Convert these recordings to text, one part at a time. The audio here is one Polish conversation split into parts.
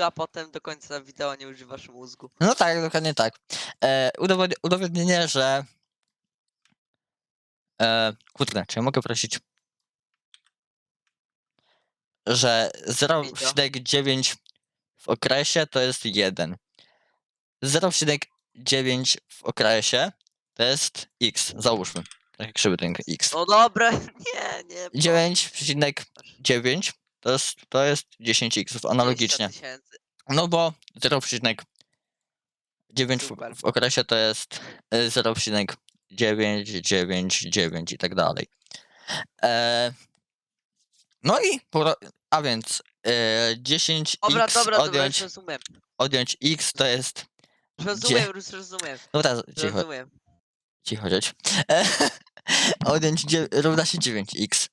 mózgu, a potem do końca wideo nie używasz mózgu. No tak, dokładnie tak. E, udowodni- udowodnienie, że. E, kurde, czy ja mogę prosić? Że 0,9 w okresie to jest 1. 0,9 w okresie to jest x. Załóżmy. Tak krzywy ten x. No dobre, nie, nie. bo- 9,9 to jest, to jest 10x analogicznie. 20 tysięcy. No bo 0,9 w, Super. w okresie to jest y, 0,999 i tak dalej. E, no i, poro- a więc e, 10x Dobra, dobra, dobra, już odjąć, rozumiem. odjąć x to jest... Rozumiem, już rozumiem. Dobra, cicho, Rozumiem. cicho rzecz. E, odjąć dzie- równa się 9x.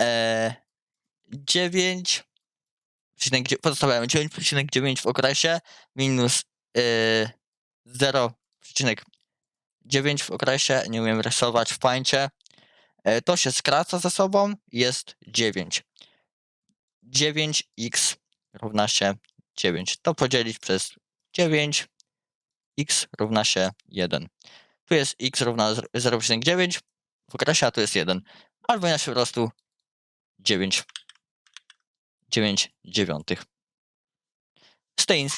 E, 9... przecinek- Pozostawiamy 9,9 w okresie minus y, 0,9 w okresie, nie umiem rysować w pańcie. E, To się skraca ze sobą, jest 9. 9x równa się 9. To podzielić przez 9, x równa się 1. Tu jest x równa z- 0,9 w okresie, a tu jest 1. Albo się po prostu 9. 9 dziewiątych. Z tej.